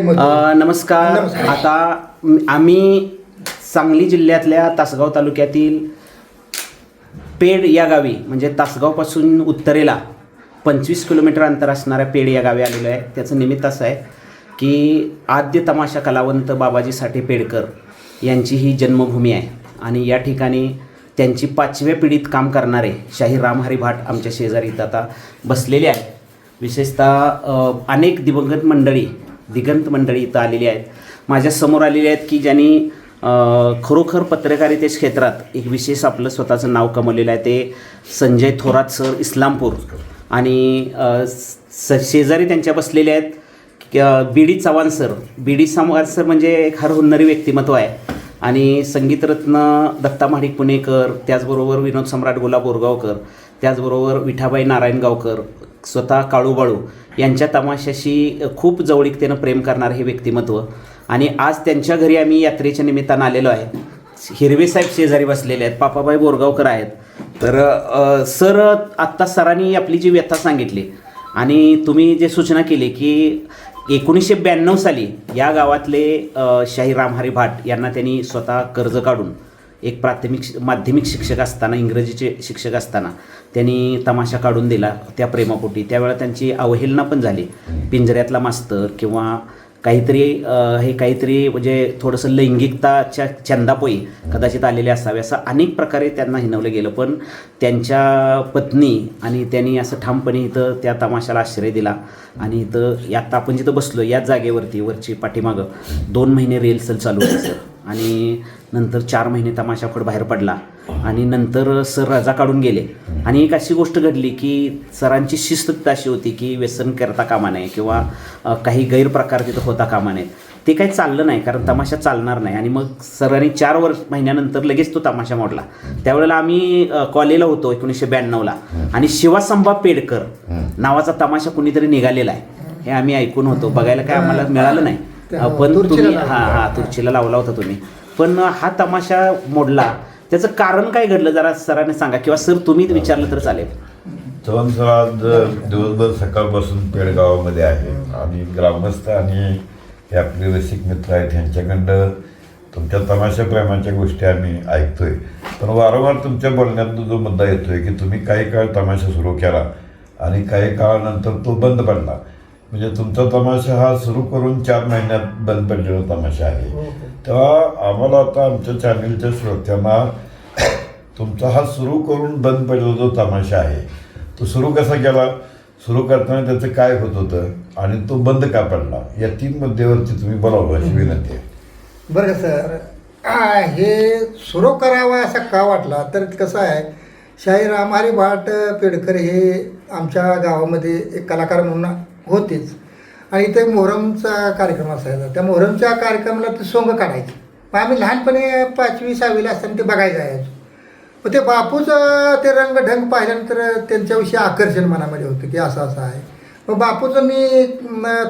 नमस्कार. आता आम्ही सांगली जिल्ह्यातल्या तासगाव तालुक्यातील पेड या गावी म्हणजे तासगावपासून उत्तरेला पंचवीस किलोमीटर अंतर असणाऱ्या पेड या गावी आलेलो आहे. त्याचं निमित्त असं आहे की आद्य तमाशा कलावंत बाबाजी साठे पेडकर यांची ही जन्मभूमी आहे. आणि या ठिकाणी त्यांची पाचव्या पिढीत काम करणारे शाहीर रामहरी भाट आमच्या शेजारी इथं आता बसलेले आहेत. विशेषतः अनेक दिवंगत मंडळी दिगंत मंडळी इथं आलेली आहेत. माझ्यासमोर आलेली आहेत की ज्यांनी खरोखर पत्रकारिते क्षेत्रात एक विशेष आपलं स्वतःचं नाव कमवलेलं आहे. ते संजय थोरात सर इस्लामपूर आणि स शेजारी त्यांच्या बसलेले आहेत. B D Chavan sir. B D Chavan sir म्हणजे एक हर हुन्नरी व्यक्तिमत्व आहे. आणि संगीतरत्न दत्ता महाडिक पुणेकर त्याचबरोबर विनोद सम्राट गुलाब बोरगावकर त्याचबरोबर विठाबाई नारायणगावकर स्वतः काळूबाळू यांच्या तमाशाशी खूप जवळीकतेनं प्रेम करणारं हे व्यक्तिमत्व. आणि आज त्यांच्या घरी आम्ही यात्रेच्या निमित्तानं आलेलो आहे. हिरवे साहेब शेजारी बसलेले आहेत पापाबाई बोरगावकर आहेत. तर सर आत्ता सरांनी आपली जी व्यथा सांगितली आणि तुम्ही जे सूचना केली की एकोणीसशे ब्याण्णव साली या गावातले शाही शाहीर रामहरी भाट यांना त्यांनी स्वतः कर्ज काढून एक प्राथमिक माध्यमिक शिक्षक असताना इंग्रजीचे शिक्षक असताना त्यांनी तमाशा काढून दिला त्या प्रेमापोटी. त्यावेळेला त्यांची अवहेलना पण झाली. पिंजऱ्यातला मास्तर किंवा काहीतरी हे काहीतरी म्हणजे थोडंसं लैंगिकताच्या छंदापोई कदाचित आलेले असावे असं अनेक प्रकारे त्यांना हिनवलं गेलं. पण त्यांच्या पत्नी आणि त्यांनी असं ठामपणे इथं त्या तमाशाला आश्रय दिला आणि इथं आता आपण जिथं बसलो याच जागेवरती वरची पाठीमागं दोन महिने रिहर्सल चालू होते सर. आणि नंतर चार महिने तमाशाखोड बाहेर पडला. आणि नंतर सर रजा काढून गेले. आणि एक अशी गोष्ट घडली की सरांची शिस्त अशी होती की व्यसन करता कामा नये किंवा काही गैरप्रकार तिथं होता कामा नयेत ते काही चाललं नाही कारण तमाशा चालणार नाही. आणि मग सरांनी चार वर्ष महिन्यानंतर लगेच तो तमाशा मोडला. त्यावेळेला आम्ही कॉलेजला होतो एकोणीसशे ब्याण्णवला. आणि शिवासंभा पेडकर नावाचा तमाशा कुणीतरी निघालेला आहे. हे आम्ही ऐकून होतो. बघायला काय आम्हाला मिळालं नाही. पण तुम्ही. हां हां तुर्चीला लावला होता तुम्ही. पण हा तमाशा मोडला. त्याचं कारण काय घडलं जरा सरांनी सांगा किंवा सर तुम्ही विचारलं तर चालेल. चव्हाण सर आज दिवसभर सकाळपासून पेडगावामध्ये आहे. आणि ग्रामस्थ आणि हे आपले रसिक मित्र आहेत ह्यांच्याकडं तुमच्या तमाशा प्रेमाच्या गोष्टी आम्ही ऐकतोय. पण वारंवार तुमच्या बोलण्यातून जो मुद्दा येतोय की तुम्ही काही काळ तमाशा सुरू केला आणि काही काळानंतर तो बंद पडला. म्हणजे तुमचा तमाशा हा सुरू करून चार महिन्यात बंद पडलेला तमाशा आहे. तेव्हा आम्हाला आता आमच्या चॅनलच्या श्रोत्यांना तुमचा हा सुरू करून बंद पडलेला जो तमाशा आहे. तो सुरू कसा केला? सुरू करताना त्याचं काय होत होतं? आणि तो बंद का पडला? या तीन मुद्द्यावरती तुम्ही बोलावं अशी विनंती आहे. बरं सर? हे सुरू करावं असं का वाटला? तर कसं आहे शाहीर रामहरी भाट पेडकर हे आमच्या गावामध्ये एक कलाकार म्हणून होतेच. आणि इथे मोहरमचा कार्यक्रम असायचा. त्या मोहरमच्या कार्यक्रमाला ते सोंग काढायची. मग आम्ही लहानपणी पाचवी सहावीला असताना ते बघायला जायचो. मग ते बापूचं ते रंगढंग पाहिल्यानंतर त्यांच्याविषयी आकर्षण मनामध्ये होतं की असं असं आहे. मग बापूचं मी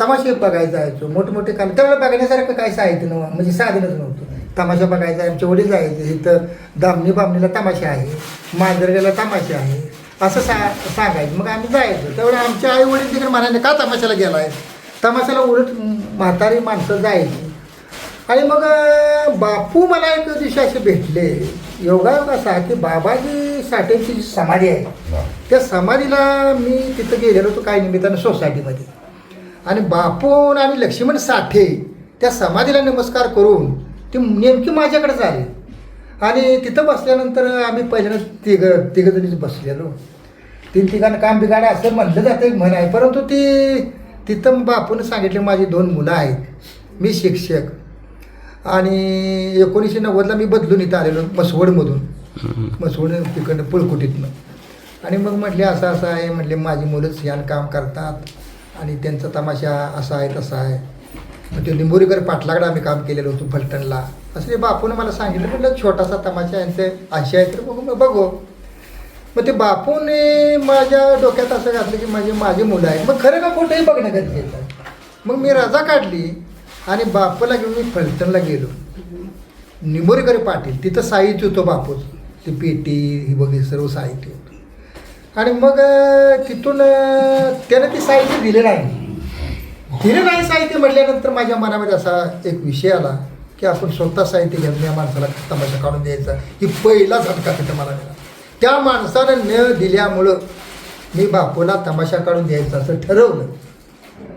तमाशे बघायला जायचो. मोठमोठे काल त्यावेळेला बघण्यासारखं काही साहित्य नव्हतं. म्हणजे साधनच नव्हतं. तमाशा बघायचा आमचे वडील जायचे. इथं दामणी बामणीला तमाशा आहे. मांजरगेला तमाशा आहे. असं सा सांगायचं. मग आम्ही जायचो. तेवढं आमच्या आई वडील तिकडे म्हणाले का तमाशाला गेला आहे तमाशाला उलट म्हातारी माणसं जायची आणि मग बापू मला एक दिवशी असे भेटले योगायोग असा की बाबाजी साठेची जी समाधी आहे त्या समाधीला मी तिथं गेलेलो होतो काही निमित्तानं सोसायटीमध्ये. आणि बापून आणि लक्ष्मण साठे त्या समाधीला नमस्कार करून ते नेमकी माझ्याकडेच आले. आणि तिथं बसल्यानंतर आम्ही पहिल्यांदा तिघं तिघंजणीच बसलेलो. तीन ठिकाणी काम बिघाडा असं म्हणलं जातं एक म्हण आहे परंतु ती तिथं बापून सांगितले माझी दोन मुलं आहेत. मी शिक्षक. आणि एकोणीसशे नव्वदला मी बदलून इथं आलेलो मसवडमधून मसवड तिकडनं पुळकुटीतनं. आणि मग म्हटले असं असं आहे. म्हटले माझी मुलंच यान काम करतात आणि त्यांचा तमाशा असा आहे तसा आहे. मग ते लिंबोरीकर पाटलाकडे आम्ही काम केलेलं होतं फलटणला. असं बापून मला सांगितलं म्हटलं छोटासा तमाशा यांचे अशी आहे तर बघू मग बघू. मग ते बापूने माझ्या डोक्यात असं घातलं की माझी माझी मुलं आहेत. मग खरं का कुठेही बघणं गरजेचं आहे? मग मी रजा काढली आणि बापूला घेऊन मी फलटणला गेलो. निंबोरीकर पाटील तिथं साहित्य होतं बापूच. ती पेटी ही वगैरे सर्व साहित्य होतं. आणि मग तिथून त्यानं ते साहित्य दिले नाही. दिलं नाही साहित्य म्हटल्यानंतर माझ्या मनामध्ये असा एक विषय आला की आपण स्वतः साहित्य घेऊन या माणसाला तमाशा काढून द्यायचा. ही पहिला झटका तिथं मला मिळाला. त्या माणसानं न दिल्यामुळं मी बापूला तमाशा काढून द्यायचा असं ठरवलं.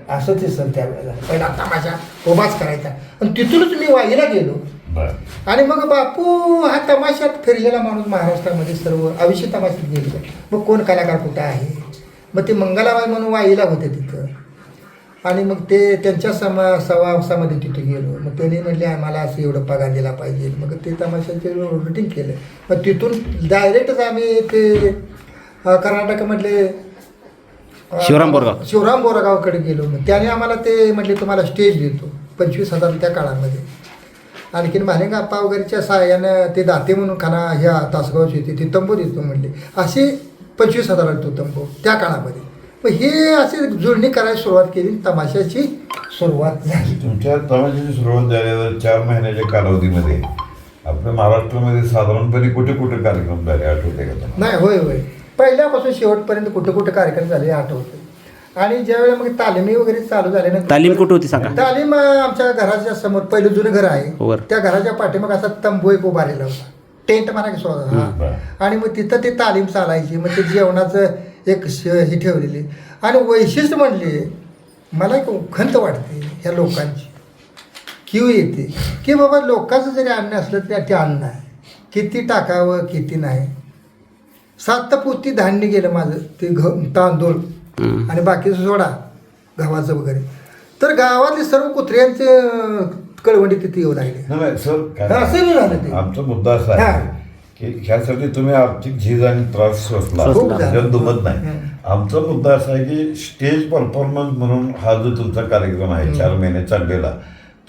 असं ते सण त्यावेळेला. पहिला तमाशा उभाच करायचा. आणि तिथूनच मी वाईला गेलो. आणि मग बापू हा तमाशात फिरलेला माणूस महाराष्ट्रामध्ये सर्व आयुष्य तमाशात गेले मग कोण कलाकार कुठं आहे? मग ते मंगलाबाई म्हणून वाईला होते तिथं. आणि मग ते त्यांच्या समा सवासामध्ये तिथे गेलो. मग त्यांनी म्हणले आम्हाला असं एवढं पगार दिला पाहिजे. मग ते तमाशाचे रुटीन केलं. मग तिथून डायरेक्टच आम्ही ते कर्नाटकमधले शिवराम बोरगाव. शिवराम बोरगावकडे गेलो. मग त्याने आम्हाला ते म्हटले तुम्हाला स्टेज देतो. पंचवीस हजार त्या काळामध्ये. आणखीन महालिंग अप्पा वगैरेच्या सहाय्यानं ते दाते म्हणून खाना ह्या तासगावची होती ते तंबू देतो म्हणले. असे पंचवीस हजार तो तंबू त्या काळामध्ये. मग हे असे जुळणी करायला सुरुवात केली तमाशाची सुरुवात झाली. तुमच्या तमाशाची सुरुवात झाल्यावर चार महिन्याच्या कालावधीमध्ये आपल्या महाराष्ट्रामध्ये साधारणपणे कुठे कुठे कार्यक्रम झाले? आठवते का नाही होय होय. पहिल्यापासून शेवटपर्यंत कुठं कुठं कार्यक्रम झाले आठवतं. आणि ज्यावेळेला मग तालिमी वगैरे चालू झाल्यानंतर तालीम कुठं होती सांगा? तालीम आमच्या घराच्या समोर पहिलं जुनं घर आहे. वर. त्या घराच्या पाठीमाग असा तंबू एक उभारलेला होता. टेंट म्हणा की स्वतः. आणि मग तिथं ते तालीम चालायची. मग ते जेवणाचं एक श हे ठेवलेली. आणि वैशिष्ट्य म्हणले मला एक खंत वाटते ह्या लोकांची. किव येते. की बाबा लोकांचं जरी अन्न असलं तरी ते अन्न आहे. किती टाकावं किती नाही. सात पोती धान्य गेलं माझं ते घ तांदूळ. आणि बाकीचं सोडा गव्हाचं वगैरे. तर गावातले सर्व कुत्र्यांचे कळवंडी तिथे येऊ लागले. असं नाही झालं ते. आमचा मुद्दा असा. आहे. की ह्यासाठी तुम्ही आर्थिक झीज आणि त्रास सोसला. झाला. त्याच्यात दुमत नाही. आमचा मुद्दा असा आहे की स्टेज परफॉर्मन्स म्हणून हा जो तुमचा कार्यक्रम आहे चार महिने चाललेला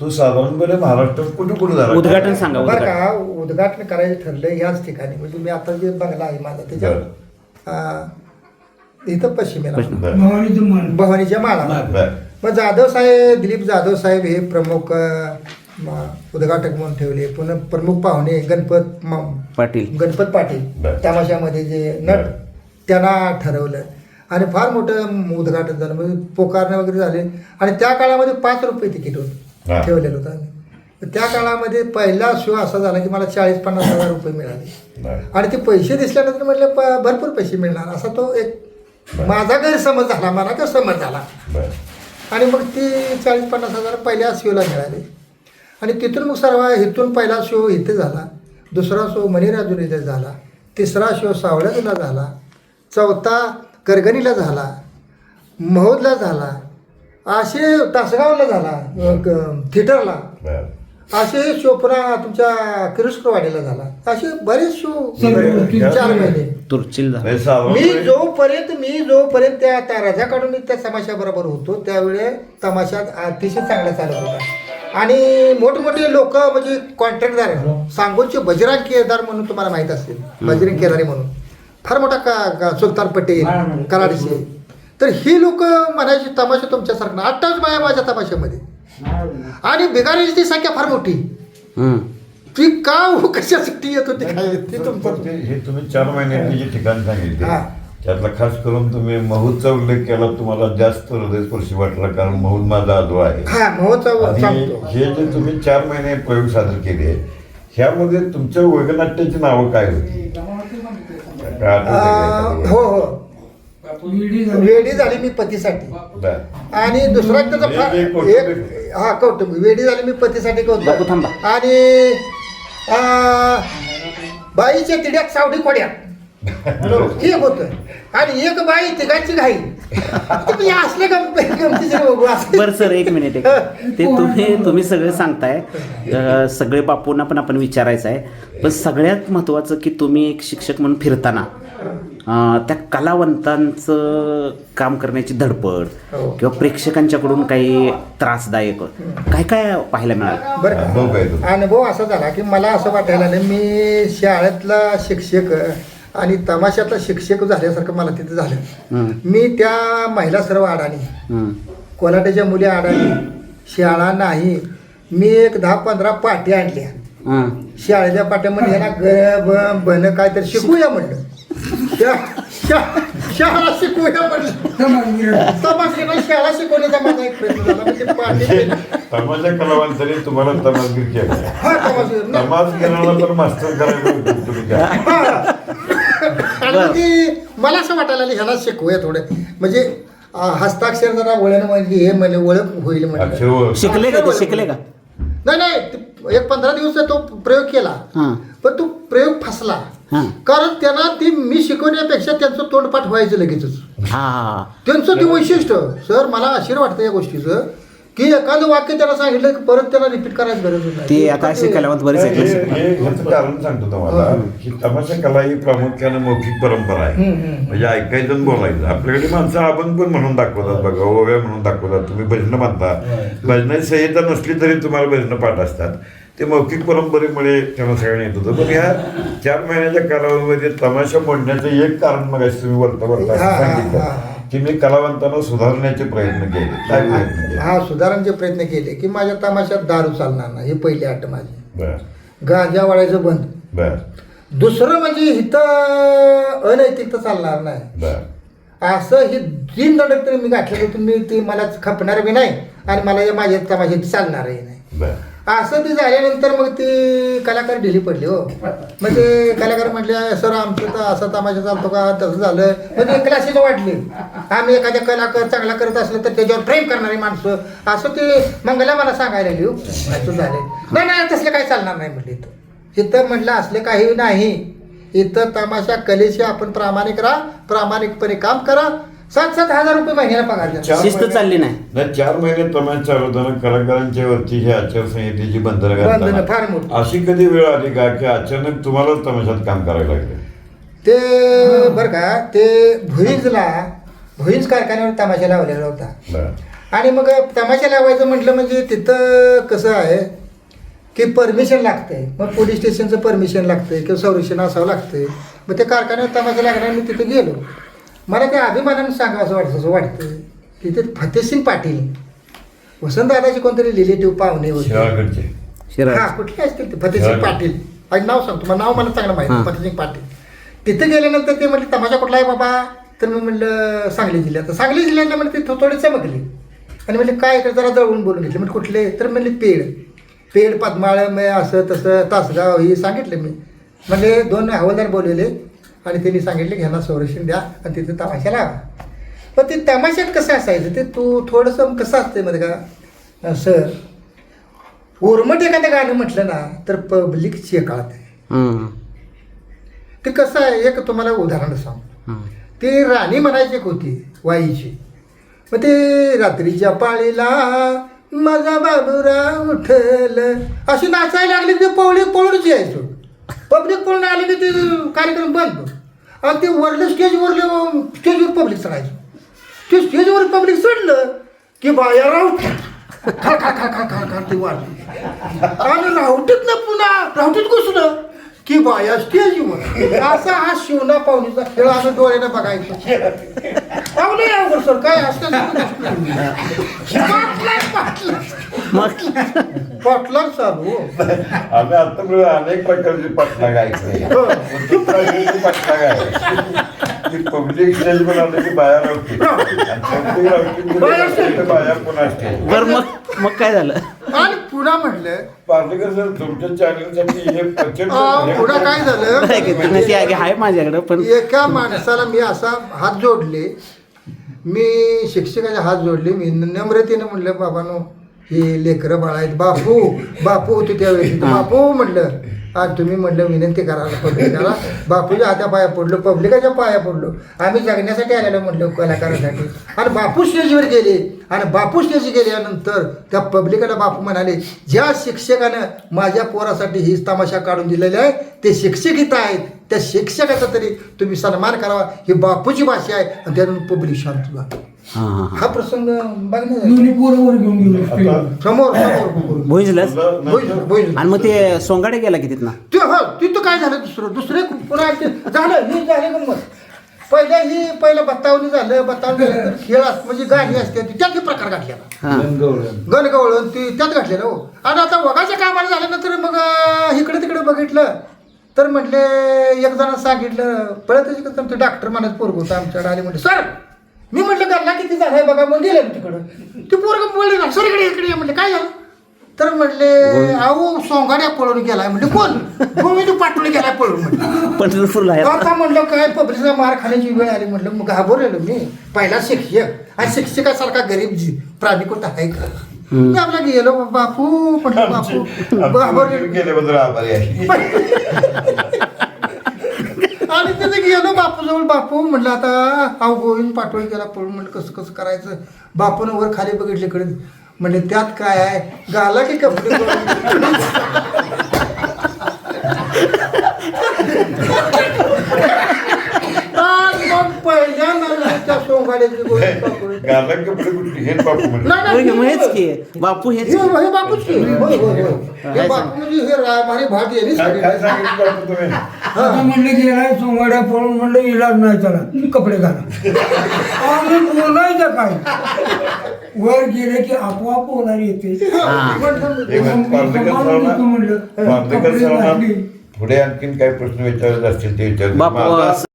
तो साधारणपणे महाराष्ट्रात कुठे कुठे झाला? उद्घाटन सांगा बरं उद्घाटन. का उद्घाटन करायचं ठरलं याच ठिकाणी. म्हणजे मी आता जे बंगला आहे माझा त्याच्यावर इथं पश्चिमेला. भवानीच्या माळा. मग जाधव साहेब दिलीप जाधव साहेब हे प्रमुख उद्घाटक म्हणून ठेवले पुन्हा प्रमुख पाहुणे गणपत म- पाटील गणपत पाटील. तमाशामध्ये जे नट. त्यांना ठरवलं आणि फार मोठं उद्घाटन झालं म्हणजे पोकारणं वगैरे झाले आणि त्या काळामध्ये पाच रुपये तिकीट. होतं ठेवलेलं होतं आम्ही त्या काळामध्ये पहिला शो असा झाला की मला चाळीस पन्नास हजार रुपये मिळाले. आणि ते पैसे दिसल्यानंतर म्हटलं प- भरपूर पैसे मिळणार असा तो एक. माझा गैरसमज झाला मला का समज झाला. आणि मग ती चाळीस पन्नास हजार पहिल्या शोला मिळाले आणि तिथून मग सर्व इथून पहिला शो इथे झाला दुसरा शो मणिराजून इथे झाला तिसरा शो सावळ्याला झाला चौथा करगणीला झाला महोदला झाला असे तासगावला झाला थिएटरला. असे शो पुन्हा तुमच्या किरुष्करवाडीला झाला. असे बरेच शो चार महिने मी जोपर्यंत मी जोपर्यंत त्या त्या राजाकडून त्या तमाशाबरोबर होतो त्यावेळे तमाशात अतिशय चांगला चालत होता. आणि मोठमोठे लोक म्हणजे कॉन्ट्रॅक्टदार सांगोलचे बजरंग केदार म्हणून तुम्हाला माहीत असेल. बजरंग केदारी म्हणून. फार मोठा का का सुलतान पटेल कराडचे. तर ही लोक म्हणायची तमाशा तुमच्यासारखं. अठ्ठावीस बाया माझ्या तमाशामध्ये. आणि बिगारीची संख्या फार मोठी. ती का हो, कशासाठी येत होती काय ते तुमचं हे तुम्ही चार महिन्यातले जे ठिकाण सांगितले. हा. त्यातला खास करून तुम्ही महूदचा उल्लेख केला तुम्हाला जास्त हृदयस्पर्शी वाटला कारण महूद माझा आजोबा आहे. हा आणि हे जे तुम्ही चार महिने प्रयोग सादर केले ह्यामध्ये तुमच्या वगनाट्याची नावं काय होती? हो हो. वेडी झाली मी पतीसाठी. आणि दुसरा त्याचा हा कौटुंबिक वेडी झाली मी पतीसाठी थांबा. आणि बाईच्या तिड्यात सावडी खोड्या हे होत. आणि एक बाई तिघांची घाई. तुम्ही असले. बरं सर एक मिनिट एक ते तुम्ही तुम्ही सगळे सांगताय. सगळे बापूंना पण आपण विचारायचं आहे पण सगळ्यात महत्त्वाचं की तुम्ही एक शिक्षक म्हणून फिरताना अं, त्या कलावंतांचं काम करण्याची धडपड हो. किंवा प्रेक्षकांच्याकडून काही त्रासदायक काय काय पाहायला मिळालं? बरं. अनुभव असा झाला की मला असं वाटायला मी शाळेतला शिक्षक आणि तमाशातला शिक्षक झाल्यासारखं मला तिथं झालं. मी त्या महिला सर्व अडाणी हं. कोल्हाट्याच्या मुली अडाणी शाळा नाही. मी एक दहा पंधरा पाट्या आणल्या. हं. शाळेच्या पाट्यामध्ये ह्याला ग ब बन काय तर शिकूया म्हणलं. शाळा शिकवूया शाळा शिकवण्याचा माझा एक प्रयत्न झाला. म्हणजे तमाशा कलावंतांनी तुम्हाला तमासगीर केलं. हा तमास मास्तर करायला आणि मग ते मला असं वाटायला लागलं ह्याला शिकवूया थोडं. म्हणजे अं, हस्ताक्षर जरा वळण म्हणजे हे म्हणजे ओळख होईल म्हणजे अक्षर शिकले का ते? शिकले का? नाही नाही ते एक पंधरा दिवस तो प्रयोग केला. हां. पण तो प्रयोग फसला. हां. कारण त्यांना ती मी शिकवण्यापेक्षा त्यांचं तोंडपाठ व्हायचं लगेचच. हा. त्यांचं ते वैशिष्ट्य. सर मला आश्चर्य वाटतं या गोष्टीचं. की एखादं वाक्य त्याला सांगितलं की परत त्याला रिपीट करायची गरज नाही. ते आता कलावंत बरेच हे हे- ह्याचं कारण सांगतो तुम्हाला की तमाशा कला ही प्रामुख्याने मौखिक परंपरा आहे. म्हणजे ऐकायचं आणि बोलायचं. आपल्याकडे माणसं अभंग पण म्हणून दाखवतात बघा ओव्या म्हणून दाखवतात. तुम्ही भजनं म्हणता. भजनाची संहिता नसली तरी तुम्हाला भजनं पाठ असतात. ते मौखिक परंपरेमुळे त्यांना सगळ्यांना येत होतं. पण ह्या चार महिन्याच्या कालावधीमध्ये तमाशा मोडण्याचं एक कारण मग तुम्ही बोलता बोलता असं हा, हा, सांगितलं. हा. की मी कलावंतांना सुधारण्याचे प्रयत्न केले काय प्रयत्न केले? हा सुधारण्याचे प्रयत्न केले की माझ्या तमाशात दारू चालणार नाही ही पहिली अट माझी. बर. गांजा वाढायचं बंद. बर. दुसरं म्हणजे इथं अनैतिकता चालणार नाही. बर. असं हे तीन दंडक तरी मी घातलेलं तुम्ही ते मला खपणार बी नाही आणि मला या माझ्या तमाशात चालणारही नाही. बर. असं ते झाल्यानंतर मग ते कलाकार ढिली पडले हो. मग ते कलाकार म्हटले सर आमचं तर असं तमाशा चालतो का तसं झालं? म्हणजे क्लासेस वाटले आम्ही एखाद्या कलाकार चांगला करत असलं तर त्याच्यावर प्रेम करणारी माणसं. असं ते मंगला मला सांगायला लागली हो. असं झालं नाही नाही तसलं काही चालणार नाही म्हटलं इथं. इथं म्हटलं असले काही नाही. इथं तमाशा कलेशी आपण प्रामाणिक राहा. प्रामाणिकपणे काम करा. सात सात हजार रुपये महिन्याला पगार द्या चार शिस्त महिने- चालली नाही. नाही चार महिने तमाशा चालवताना कलाकारांच्या वरती ही आचारसंहितेची बंधनं बंधनं फार मोठी. अशी कधी वेळ आली का की अचानक तुम्हालाच तमाशात काम करायला लागले? ते बरं का ते भुईंजला भुईंज कारखान्यावर तमाशा लावलेला होता. बर. आणि मग तमाशा लावायचं म्हटलं म्हणजे तिथं कसं आहे की परमिशन लागतंय. मग पोलीस स्टेशनचं परमिशन लागतंय किंवा संरक्षण असावं लागतंय. मग ते कारखान्यात तमाशा लागणार मी तिथे गेलो. मला ते अभिमानाने सांगावं असं वाटतं असं वाटतं तिथे फतेसिंग पाटील वसंतदादाचे कोणतरी रिलेटिव्ह पाहुणे होते. हा कुठले असतील ते? फतेसिंग शिराळकर. पाटील. आणि नाव सांगतो मला नाव मला चांगलं माहिती. फतेसिंग पाटील. तिथे गेल्यानंतर ते म्हटले तमाशा कुठला आहे बाबा? तर मी म्हटलं सांगली जिल्ह्यात. तर सांगली जिल्ह्यातलं म्हणजे ते थोडी चमकली. आणि म्हणले काय इकडे जरा जवळून बोलून घेतले. म्हणजे कुठले? तर म्हणले पेड. पेड पद्माळ मे असं तसं तासगाव ही सांगितलं मी. म्हणजे दोन हवालदार बोलवले. आणि त्यांनी सांगितले घ्यायला संरक्षण द्या आणि तिथे तमाशा लावा. पण ते तमाशात कसं असायचं? ते तू थोडंसं कसं असतं मध्ये का? सर उर्मट एखादं गाणं म्हटलं ना तर पब्लिक चेकाळत. ते कसं आहे? एक तुम्हाला उदाहरण सांग. ती राणी म्हणायची एक होती वाईची. मग ते रात्रीच्या पाळीला माझा बाबूराव उठल. अशी नाचायला लागली की ते पवळी पळूनच यायचो. पब्लिक कोण आले की ते कार्यक्रम बंद? आणि ते वरलं स्टेजवरलं स्टेजवर पब्लिक चढायचं ते स्टेजवर पब्लिक चढलं की बायाराव खा खा खा खा खा खा ते वाढली. आणि रावटीत ना पुन्हा रावटीत घुसलं. की बाया स्टेजवर असा हा शिवना पाहुणीचा खेळ आम्ही डोळ्यानं बघायचो पाहुणे अवघड सर काय असतं मग पाटलाच चालू आम्ही आतापर्यंत अनेक प्रकारचे पटलाग हो. प्रकारची पटलाग आहे की पब्लिक स्टेज पण आलं की बाया रावटीमध्ये बाया पुन्हा स्टेज बर मग मग काय झालं? पुन्हा म्हटलं पार्टीकर सर तुमच्या चॅनलसाठी हे प्रचंड अं, पुढं काय झालं? नाही की तुम्ही ती आहे आहे माझ्याकडं पण एका माणसाला मी असा हात जोडले. मी शिक्षकाचे हात जोडले. मी नम्रतेने म्हटलं बाबानो हे लेकरं बाळ आहेत. बापू बापू होते त्यावेळेस. बापू म्हटलं आज तुम्ही म्हणलं विनंती करायला पब्लिकाला बापूच्या हाता पाया पडलो पब्लिकाच्या पाया पडलो. आम्ही जगण्यासाठी आलेलो म्हणलो कलाकारासाठी. आणि बापू स्टेजवर गेले. आणि बापू स्टेज गेल्यानंतर त्या पब्लिकाला बापू म्हणाले ज्या शिक्षकानं माझ्या पोरासाठी ही तमाशा काढून दिलेली आहे ते शिक्षक इथं आहेत. त्या शिक्षकाचा तरी तुम्ही सन्मान करावा. ही बापूची भाषा आहे आणि त्यातून पब्लिक शांत झालं हां हां हां. हा प्रसंग घेऊन गेलो समोर समोर भुईजलंच बोल, बोल. आणि मग ते सोंगाडे गेला की तिथनं? ते हो तिथं काय झालं दुसरं? दुसरे पुन्हा ते झालं ही झाले गंमत पहिल्या ही पहिलं बत्तावणी झालं. बत्तावणी झालं खेळ असतो म्हणजे गाणी असते ती त्यात हे प्रकार घातलेला. हां. गणगवळण. ती त्यात घातलेलं हो. आणि आता वगाच्या कामाला झाल्यानंतर मग अं, इकडे तिकडे बघितलं तर म्हटले एक जण सांगितलं पळत डॉक्टर म्हणत पोरग होतं आमच्याकडे आले म्हटले सर मी म्हटलं गल्ला किती झाला? आहे बघा मग गेले तिकडं. ते पोरग बोलले ना सर इकडे इकडे. ये." म्हटले काय झालं? तर म्हटले अहो सोंगाड्या पळून गेलाय. म्हणजे कोण? गोविंद पाटोळे गेलाय पळून. म्हटलं. पंढरपूरला आहे आता म्हणलं काय पब्लिकचा मार खाण्याची वेळ आली. म्हटलं मग घाबरलेलो मी. पहिला शिक्षक. आणि शिक्षकासारखा गरीब जी प्राणी कोणता आहे का? मी आपला गेलो बापू म्हटलं बापू. घाबरलेलो. गेल्याबद्दल आभारी आहे. आणि तिथे गेलो बापूजवळ. बापू म्हटलं आता अहो गोविंद पाटोळे गेला पळून म्हटलं कसं कसं करायचं? बापून वर खाली बघितले कडे म्हणजे त्यात काय आहे? गाला की कपडे आज सोंगाड्याची गाला कपडे कुठली? बापू म्हणजे नाही, होय नाही, की, मग हेच की बापू हेच हे हे बापूच की. होय, होय, होय. हे. बापू म्हणजे हे रायभारी भाट यांनी काय काय सांगितलं. सांगितलं बापू तुम्ही? आता म्हणलं गेलाय सोमवाड्या पळून म्हणलं इलाज नाही त्याला कपडे घाला. आणि बोलायचं काय? वर गेले की आपोआप बोलायला येते. म्हटलं, एक मिनिट, पार्लेकर म्हणलं, सरांना पार्लेकर कपडे सरांना घातली. पुढे आणखीन काही प्रश्न विचारायचे असतील ते विचार बापू,